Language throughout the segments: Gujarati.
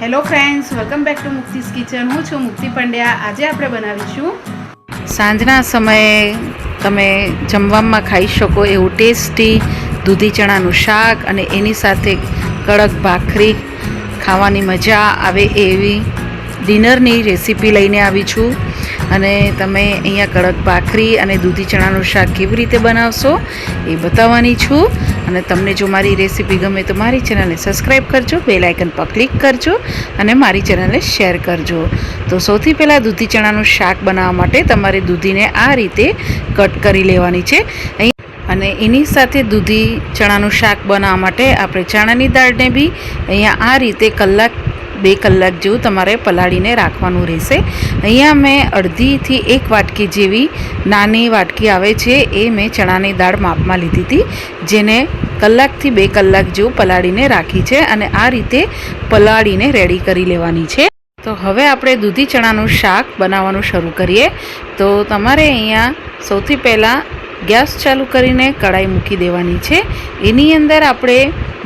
Hello friends welcome back to Mukti's kitchen હું છું મુક્તિ પંડ્યા આજે આપણે બનાવીશું સાંજના સમયે તમે જમવામાં ખાઈ શકો એવું ટેસ્ટી દૂધી ચણાનું શાક અને એની સાથે કડક ભાખરી ખાવાની મજા આવે એવી ડિનરની રેસીપી લઈને આવી છું. અને તમે અહીંયા કડક ભાખરી અને દૂધી ચણાનું શાક કેવી રીતે બનાવશો એ બતાવવાની છું. અને તમને જો મારી રેસીપી ગમે તો મારી ચેનલને સબસ્ક્રાઈબ કરજો, બેલ આઇકન પર ક્લિક કરજો અને મારી ચેનલને શેર કરજો. તો સૌથી પહેલાં દૂધી ચણાનું શાક બનાવવા માટે તમારે દૂધીને આ રીતે કટ કરી લેવાની છે. અહીં અને એની સાથે દૂધી ચણાનું શાક બનાવવા માટે આપણે ચણાની દાળને બી અહીંયા આ રીતે કલાક બે કલાક જેવું તમારે પલાળીને રાખવાનું રહેશે. અહીંયા મેં અડધીથી એક વાટકી જેવી નાની વાટકી આવે છે, એ મેં ચણાની દાળ માપમાં લીધી હતી, જેને કલાકથી બે કલાક જેવું પલાળીને રાખી છે અને આ રીતે પલાળીને રેડી કરી લેવાની છે. તો હવે આપણે દૂધી ચણાનું શાક બનાવવાનું શરૂ કરીએ. તો તમારે અહીંયા સૌથી પહેલાં ગેસ ચાલુ કરીને કઢાઈ મૂકી દેવાની છે. એની અંદર આપણે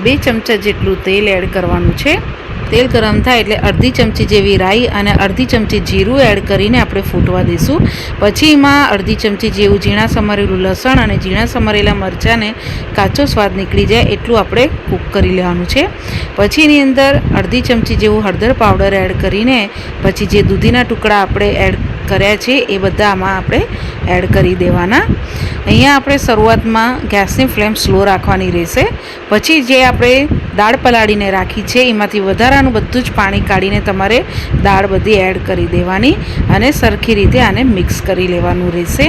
બે ચમચા જેટલું તેલ એડ કરવાનું છે. તેલ ગરમ થાય એટલે અડધી ચમચી જેવી રાઈ અને અડધી ચમચી જીરું એડ કરીને આપણે ફૂટવા દઈશું. પછી એમાં અડધી ચમચી જેવું ઝીણા સમારેલું લસણ અને ઝીણા સમારેલા મરચાંને કાચો સ્વાદ નીકળી જાય એટલું આપણે કૂક કરી લેવાનું છે. પછી એની અંદર અડધી ચમચી જેવું હળદર પાવડર એડ કરીને પછી જે દૂધીના ટુકડા આપણે એડ કર્યા છે, એ બધા આમાં આપણે એડ કરી દેવાના. અહીંયા આપણે શરૂઆતમાં ગેસની ફ્લેમ સ્લો રાખવાની રહેશે. પછી જે આપણે દાળ પલાળીને રાખી છે, એમાંથી વધારાનું બધું જ પાણી કાઢીને તમારે દાળ બધી એડ કરી દેવાની અને સરખી રીતે આને મિક્સ કરી લેવાનું રહેશે.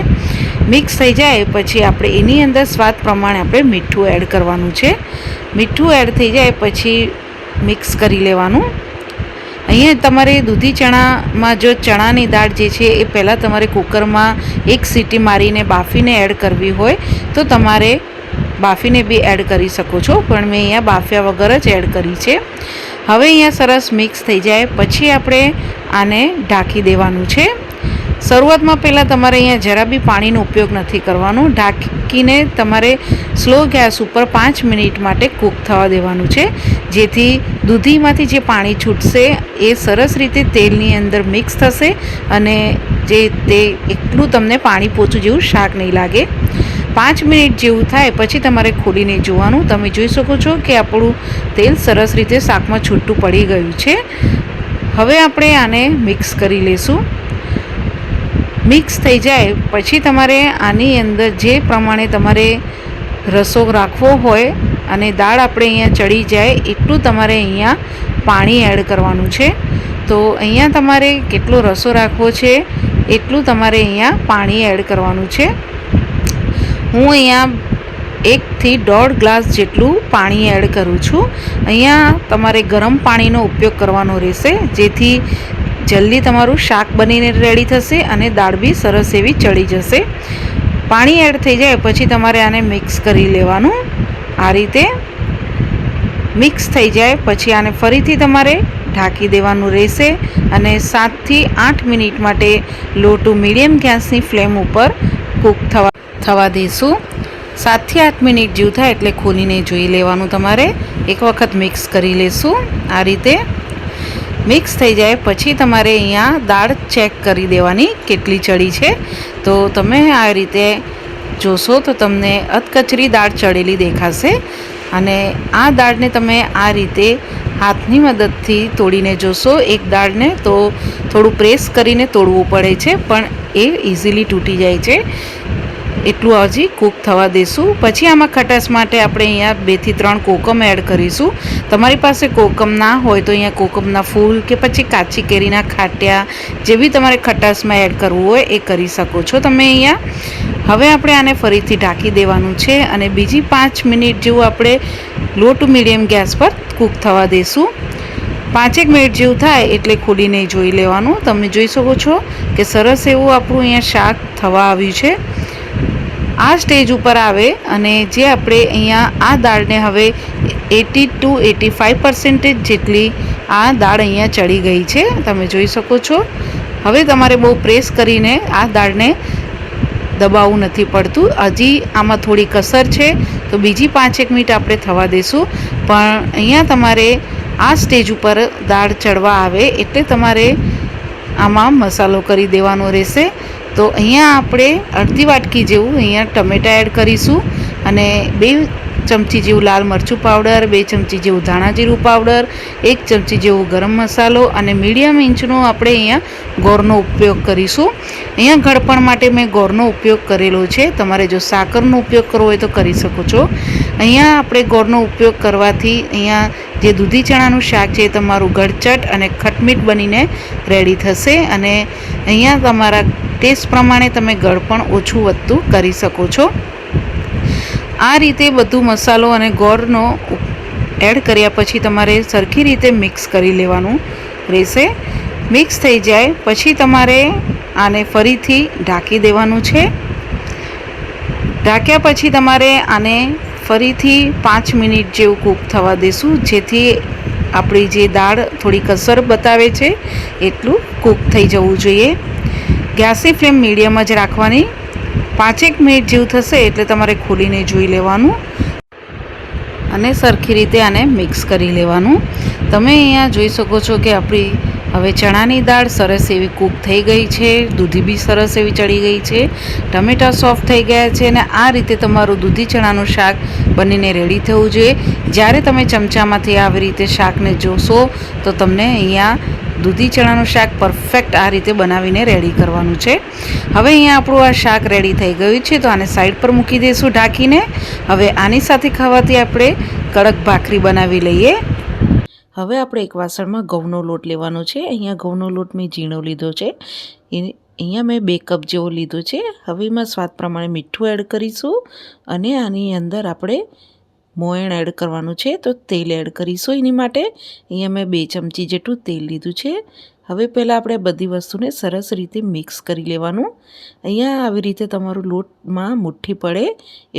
મિક્સ થઈ જાય, પછી આપણે એની અંદર સ્વાદ પ્રમાણે આપણે મીઠું એડ કરવાનું છે. મીઠું એડ થઈ જાય, પછી મિક્સ કરી લેવાનું. અહીંયા તમારે દૂધી ચણામાં જો ચણાની દાળ જે છે એ પહેલાં તમારે કુકરમાં એક સીટી મારીને બાફીને એડ કરવી હોય તો તમારે બાફીને બી એડ કરી શકો છો, પણ મેં અહીંયા બાફ્યા વગર જ એડ કરી છે. હવે અહીંયા સરસ મિક્સ થઈ જાય, પછી આપણે આને ઢાંકી દેવાનું છે. શરૂઆતમાં પહેલાં તમારે અહીંયા જરા બી પાણીનો ઉપયોગ નથી કરવાનો. ઢાંકીને તમારે સ્લો ગેસ ઉપર પાંચ મિનિટ માટે કૂક થવા દેવાનું છે. જેથી દૂધીમાંથી જે પાણી છૂટશે એ સરસ રીતે તેલની અંદર મિક્સ થશે અને જે તે એટલું તમને પાણી પોચું જેવું શાક નહીં લાગે. પાંચ મિનિટ જેવું થાય પછી તમારે ખોલીને જોવાનું. તમે જોઈ શકો છો કે આપણું તેલ સરસ રીતે શાકમાં છૂટું પડી ગયું છે. હવે આપણે આને મિક્સ કરી લઈશું મિક્સ થઈ જાય, પછી તમારે આની અંદર જે પ્રમાણે તમારે રસો રાખવો હોય અને દાળ આપણે અહીંયા ચડી જાય, એટલું તમારે અહીંયા પાણી એડ કરવાનું છે. તો અહીંયા તમારે કેટલો રસો રાખવો છે, એટલું તમારે અહીંયા પાણી એડ કરવાનું છે. હું અહીંયા એકથી દોઢ ગ્લાસ જેટલું પાણી એડ કરું છું. અહીંયા તમારે ગરમ પાણીનો ઉપયોગ કરવાનો રહેશે, જેથી જલ્દી તમારું શાક બનીને રેડી થશે અને દાળ બી સરસ એવી ચડી જશે. પાણી એડ થઈ જાય પછી તમારે આને મિક્સ કરી લેવાનું. આ રીતે મિક્સ થઈ જાય પછી આને ફરીથી તમારે ઢાંકી દેવાનું રહેશે અને સાતથી આઠ મિનિટ માટે લો ટુ મીડિયમ ગેસની ફ્લેમ ઉપર કૂક થવા થવા દઈશું. સાતથી આઠ મિનિટ જેવું થાય એટલે ખોલીને જોઈ લેવાનું તમારે. એક વખત મિક્સ કરી લેશું. આ રીતે મિક્સ થઈ જાય. પછી તમારે અહીંયા દાળ ચેક કરી દેવાની કેટલી ચડી છે. તો તમે આ રીતે જોશો તો તમને અધકચરી દાળ ચડેલી દેખાશે. અને આ દાળને તમે આ રીતે હાથની મદદથી તોડીને જોશો એક દાળને તો થોડું પ્રેસ કરીને તોડવું પડે છે, પણ એ ઇઝીલી તૂટી જાય છે. એટલું હજી કૂક થવા દઈશું પછી આમાં ખટાશ માટે આપણે અહીંયા બેથી ત્રણ કોકમ એડ કરીશું. તમારી પાસે કોકમ ના હોય તો અહીંયા કોકમના ફૂલ કે પછી કાચી કેરીના ખાટિયા જે બી તમારે ખટાશમાં એડ કરવું હોય એ કરી શકો છો તમે અહીંયા. હવે આપણે આને ફરીથી ઢાંકી દેવાનું છે અને બીજી પાંચ મિનિટ જેવું આપણે લો ટુ મીડિયમ ગેસ પર કૂક થવા દઈશું પાંચેક મિનિટ જેવું થાય એટલે ખોલીને જોઈ લેવાનું. તમે જોઈ શકો છો કે સરસ એવું આપણું અહીંયા શાક થવા આવ્યું છે. આ સ્ટેજ ઉપર આવે અને જે આપણે અહીંયા આ દાળને હવે eighty two, eighty five percentage જેટલી આ દાળ અહીંયા ચડી ગઈ છે. તમે જોઈ શકો છો. હવે તમારે બહુ પ્રેસ કરીને આ દાળને દબાવવું નથી પડતું. હજી આમાં થોડી કસર છે. તો બીજી પાંચેક મિનિટ આપણે થવા દઈશું પણ અહીંયા તમારે આ સ્ટેજ ઉપર દાળ ચડવા આવે એટલે તમારે આમાં મસાલો કરી દેવાનો રહેશે. તો અહીંયા આપણે અડધી વાટકી જેવું અહીંયા ટમેટા એડ કરીશું અને બે ચમચી જેવું લાલ મરચું પાવડર, બે ચમચી જેવું ધાણા જીરું પાવડર, એક ચમચી જેવું ગરમ મસાલો અને મીડિયમ ઇંચનો આપણે અહીંયા ગોળનો ઉપયોગ કરીશું. અહીંયા ગળપણ માટે મેં ગોળનો ઉપયોગ કરેલો છે. તમારે જો સાકરનો ઉપયોગ કરવો હોય તો કરી શકો છો. અહીંયા આપણે ગોળનો ઉપયોગ કરવાથી અહીંયા જે દૂધી ચણાનું શાક છે એ તમારું ગળચટ અને ખટમીટ બનીને રેડી થશે અને અહીંયા તમારા ટેસ્ટ પ્રમાણે તમે ગળ પણ ઓછું વધતું કરી શકો છો. આ રીતે બધું મસાલો અને ગોળનો એડ કર્યા પછી તમારે સરખી રીતે મિક્સ કરી લેવાનું રહેશે. મિક્સ થઈ જાય પછી તમારે આને ફરીથી ઢાંકી દેવાનું છે. ઢાંક્યા પછી તમારે આને ફરીથી પાંચ મિનિટ જેવું કૂક થવા દેશું, જેથી આપણી જે દાળ થોડી કસર બતાવે છે, એટલું કૂક થઈ જવું જોઈએ. ગેસની ફ્લેમ મીડિયમ જ રાખવાની. પાંચેક મિનિટ જેવું થશે એટલે તમારે ખોલીને જોઈ લેવાનું. અને સરખી રીતે આને મિક્સ કરી લેવાનું. તમે અહીંયા જોઈ શકો છો કે આપણી હવે ચણાની દાળ સરસ એવી કૂક થઈ ગઈ છે, દૂધી બી સરસ એવી ચડી ગઈ છે, ટમેટાં સોફ્ટ થઈ ગયા છે અને આ રીતે તમારું દૂધી ચણાનું શાક બનીને રેડી થવું જોઈએ. જ્યારે તમે ચમચામાંથી આવી રીતે શાકને જોશો તો તમને અહીંયા દૂધી ચણાનું શાક પરફેક્ટ આ રીતે બનાવીને રેડી કરવાનું છે. હવે અહીંયા આપણું આ શાક રેડી થઈ ગયું છે, તો આને સાઈડ પર મૂકી દઈશું ઢાંકીને. હવે આની સાથે ખાવાથી આપણે કડક ભાખરી બનાવી લઈએ. હવે આપણે એક વાસણમાં ઘઉંનો લોટ લેવાનો છે. અહીંયા ઘઉંનો લોટ મેં ઝીણો લીધો છે. એ અહીંયા મેં બે કપ જેવો લીધો છે. હવે એમાં સ્વાદ પ્રમાણે મીઠું એડ કરીશું અને આની અંદર આપણે મોયણ એડ કરવાનું છે તો તેલ એડ કરીશું. એની માટે અહીંયા મેં બે ચમચી જેટલું તેલ લીધું છે. હવે પહેલાં આપણે બધી વસ્તુને સરસ રીતે મિક્સ કરી લેવાનું. અહીંયા આવી રીતે તમારું લોટમાં મુઠ્ઠી પડે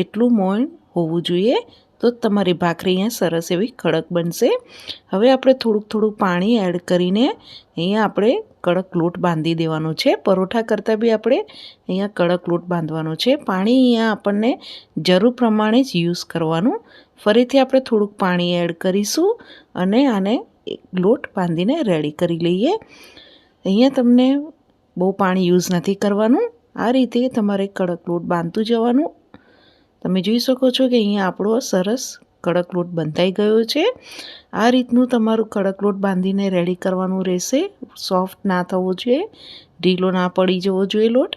એટલું મોયણ હોવું જોઈએ તો તમારી ભાખરી અહીંયા સરસ એવી કડક બનશે. હવે આપણે થોડુંક થોડુંક પાણી એડ કરીને અહીંયા આપણે કડક લોટ બાંધી દેવાનો છે. પરોઠા કરતાં બી આપણે અહીંયા કડક લોટ બાંધવાનો છે. પાણી અહીંયા આપણને જરૂર પ્રમાણે જ યુઝ કરવાનું. ફરીથી આપણે થોડુંક પાણી એડ કરીશું અને આને લોટ બાંધીને રેડી કરી લઈએ. અહીંયા તમને બહુ પાણી યુઝ નથી કરવાનું. આ રીતે તમારે કડક લોટ બાંધતું જવાનું. તમે જોઈ શકો છો કે અહીંયા આપણો સરસ કડક લોટ બંધાઈ ગયો છે. આ રીતનું તમારું કડક લોટ બાંધીને રેડી કરવાનું રહેશે. સોફ્ટ ના થવો જોઈએ. ઢીલો ના પડી જવો જોઈએ લોટ.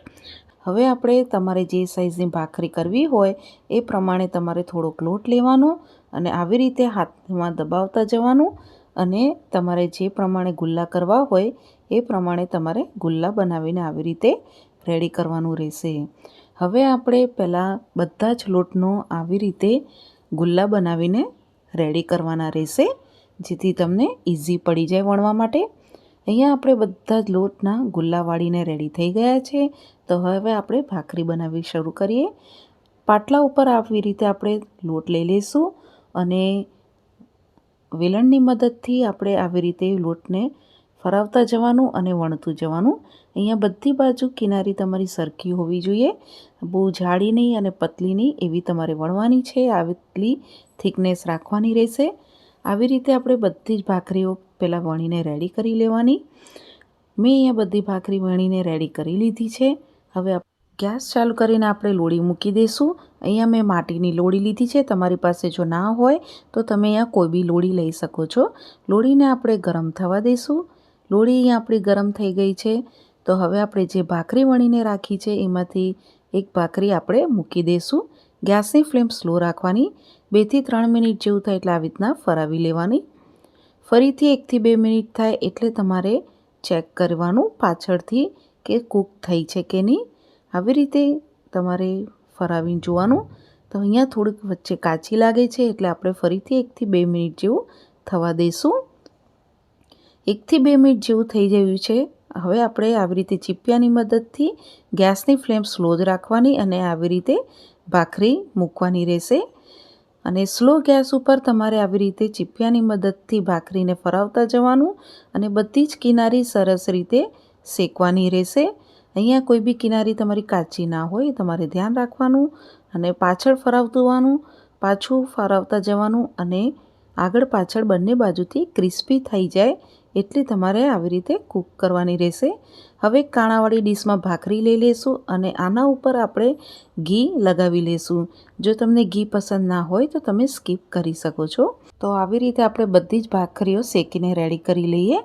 હવે આપણે તમારે જે સાઈઝની ભાખરી કરવી હોય, એ પ્રમાણે તમારે થોડોક લોટ લેવાનો અને આવી રીતે હાથમાં દબાવતા જવાનું અને તમારે જે પ્રમાણે ગુલ્લા કરવા હોય, એ પ્રમાણે તમારે ગુલ્લા બનાવીને આવી રીતે રેડી કરવાનું રહેશે. હવે આપણે પહેલાં બધા જ લોટનો આવી રીતે ગુલ્લા બનાવીને રેડી કરવાના રહેશે, જેથી તમને ઇઝી પડી જાય વણવા માટે. અહીંયા આપણે બધા જ લોટના ગુલ્લા વાળીને રેડી થઈ ગયા છે. તો હવે આપણે ભાખરી બનાવવી શરૂ કરીએ. પાટલા ઉપર આવી રીતે આપણે લોટ લઈ લઈશું અને વેલણની મદદથી આપણે આવી રીતે લોટને ફરાવતા જવાનું અને વણતું જવાનું. અહીંયા બધી બાજુ કિનારી તમારી સરખી હોવી જોઈએ. બહુ જાડી નહીં અને પતલી નહીં એવી તમારે વણવાની છે. આટલી થિકનેસ રાખવાની રહેશે. આવી રીતે આપણે બધી જ ભાખરીઓ પહેલાં વણીને રેડી કરી લેવાની. મેં અહીંયા બધી ભાખરી વણીને રેડી કરી લીધી છે. હવે ગેસ ચાલુ કરીને આપણે લોળી મૂકી દઈશું અહીંયા મેં માટીની લોળી લીધી છે. તમારી પાસે જો ના હોય, તો તમે અહીંયા કોઈ બી લોળી લઈ શકો છો. લોળીને આપણે ગરમ થવા દઈશું લોળી અહીંયા આપણી ગરમ થઈ ગઈ છે. તો હવે આપણે જે ભાખરી વણીને રાખી છે, એમાંથી એક ભાખરી આપણે મૂકી દઈશું ગેસની ફ્લેમ સ્લો રાખવાની. બેથી ત્રણ મિનિટ જેવું થાય એટલે આવી રીતના ફરાવી લેવાની. ફરીથી એકથી બે મિનિટ થાય એટલે તમારે ચેક કરવાનું પાછળથી. કે કૂક થઈ છે કે નહીં? આવી રીતે તમારે ફરાવીને જોવાનું. તો અહીંયા થોડીક વચ્ચે કાચી લાગે છે, એટલે આપણે ફરીથી એકથી બે મિનિટ જેવું થવા દઈશું એકથી બે મિનિટ જેવું થઈ ગયું છે. હવે આપણે આવી રીતે ચીપિયાની મદદથી ગેસની ફ્લેમ સ્લો જ રાખવાની અને આવી રીતે ભાખરી મૂકવાની રહેશે. અને સ્લો ગેસ ઉપર તમારે આવી રીતે ચીપિયાની મદદથી ભાખરીને ફરાવતા જવાનું અને બધી જ કિનારી સરસ રીતે શેકવાની રહેશે. અહીંયા કોઈ બી કિનારી તમારી કાચી ના હોય તમારે ધ્યાન રાખવાનું અને પાછળ ફરાવતું પાછું ફરાવતા જવાનું અને આગળ પાછળ બંને બાજુથી ક્રિસ્પી થઈ જાય એટલે તમારે આવી રીતે કૂક કરવાની રહેશે. હવે કાણાવાળી ડીશમાં ભાખરી લઈ લેશું અને આના ઉપર આપણે ઘી લગાવી લેશું. જો તમને ઘી પસંદ ના હોય તો તમે સ્કીપ કરી શકો છો. તો આવી રીતે આપણે બધી જ ભાખરીઓ શેકીને રેડી કરી લઈએ.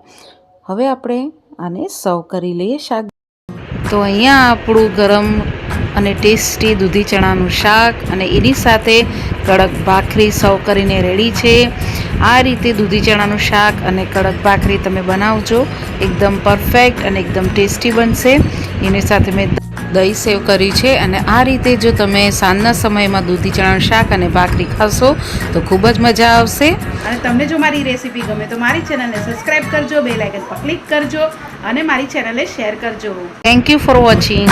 હવે આપણે આને સર્વ કરી લઈએ શાક. તો અહીંયા આપણું ગરમ અને ટેસ્ટી દૂધી ચણાનું શાક અને એની સાથે કડક ભાખરી સર્વ કરીને રેડી છે. આ રીતે દૂધી ચણાનું શાક અને કડક ભાખરી તમે બનાવજો. એકદમ પરફેક્ટ અને એકદમ ટેસ્ટી બનશે. એની સાથે મેં દહીં સેવ કરી છે અને આ રીતે જો તમે સાંજના સમયમાં દૂધી ચણા શાક અને ભાખરી ખાશો તો ખૂબ જ મજા આવશે. અને તમને જો મારી રેસીપી ગમે તો મારી ચેનલને સબસ્ક્રાઈબ કરજો બે લાઇકન પર ક્લિક કરજો અને મારી ચેનલને શેર કરજો. Thank you for watching